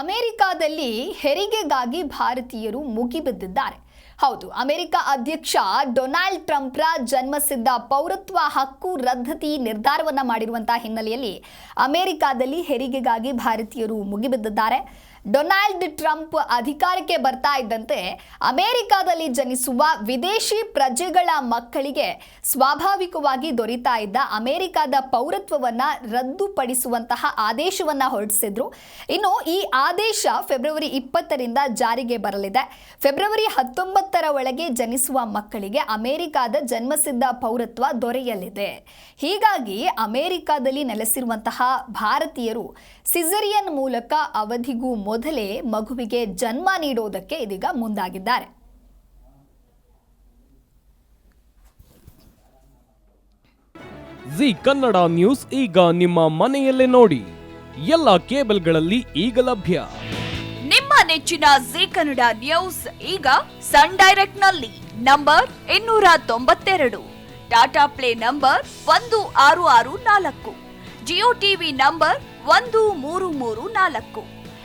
ಅಮೆರಿಕಾದಲ್ಲಿ ಹೆರಿಗೆಗಾಗಿ ಭಾರತೀಯರು ಮುಗಿಬಿದ್ದಿದ್ದಾರೆ. ಹೌದು, ಅಮೆರಿಕ ಅಧ್ಯಕ್ಷ ಡೊನಾಲ್ಡ್ ಟ್ರಂಪ್ರ ಜನ್ಮಸಿದ್ಧ ಪೌರತ್ವ ಹಕ್ಕು ರದ್ದತಿ ನಿರ್ಧಾರವನ್ನ ಮಾಡಿರುವಂತಹ ಹಿನ್ನೆಲೆಯಲ್ಲಿ ಅಮೆರಿಕಾದಲ್ಲಿ ಹೆರಿಗೆಗಾಗಿ ಭಾರತೀಯರು ಮುಗಿಬಿದ್ದಿದ್ದಾರೆ. ಡೊನಾಲ್ಡ್ ಟ್ರಂಪ್ ಅಧಿಕಾರಕ್ಕೆ ಬರ್ತಾ ಇದ್ದಂತೆ ಅಮೆರಿಕಾದಲ್ಲಿ ಜನಿಸುವ ವಿದೇಶಿ ಪ್ರಜೆಗಳ ಮಕ್ಕಳಿಗೆ ಸ್ವಾಭಾವಿಕವಾಗಿ ದೊರೀತಾ ಇದ್ದ ಅಮೆರಿಕಾದ ಪೌರತ್ವವನ್ನ ರದ್ದುಪಡಿಸುವಂತಹ ಆದೇಶವನ್ನ ಹೊರಡಿಸಿದ್ರು. ಇನ್ನು ಈ ಆದೇಶ ಫೆಬ್ರವರಿ ಇಪ್ಪತ್ತರಿಂದ ಜಾರಿಗೆ ಬರಲಿದೆ. ಫೆಬ್ರವರಿ ಹತ್ತೊಂಬತ್ತರ ಒಳಗೆ ಜನಿಸುವ ಮಕ್ಕಳಿಗೆ ಅಮೆರಿಕಾದ ಜನ್ಮಸಿದ್ಧ ಪೌರತ್ವ ದೊರೆಯಲಿದೆ. ಹೀಗಾಗಿ ಅಮೆರಿಕಾದಲ್ಲಿ ನೆಲೆಸಿರುವಂತಹ ಭಾರತೀಯರು ಸಿಜರಿಯನ್ ಮೂಲಕ ಅವಧಿಗೂ ಮೊದಲೇ ಮಗುವಿಗೆ ಜನ್ಮ ನೀಡೋದಕ್ಕೆ ಇದೀಗ ಮುಂದಾಗಿದ್ದಾರೆ. ಜಿ ಕನ್ನಡ ನ್ಯೂಸ್ ಈಗ ನಿಮ್ಮ ಮನೆಯಲ್ಲೇ ನೋಡಿ. ಎಲ್ಲ ಕೇಬಲ್ಗಳಲ್ಲಿ ಈಗ ಲಭ್ಯ. ನಿಮ್ಮ ನೆಚ್ಚಿನ ಜಿ ಕನ್ನಡ ನ್ಯೂಸ್ ಈಗ ಸನ್ ಡೈರೆಕ್ಟ್ನಲ್ಲಿ ನಂಬರ್ ಇನ್ನೂರ ತೊಂಬತ್ತೆರಡು. ಟಾಟಾ ಪ್ಲೇ ನಂಬರ್ ಒಂದು ಆರು ಆರು ನಾಲ್ಕು. ಜಿಯೋ ಟಿವಿ ನಂಬರ್ ಒಂದು ಮೂರು ಮೂರು ನಾಲ್ಕು.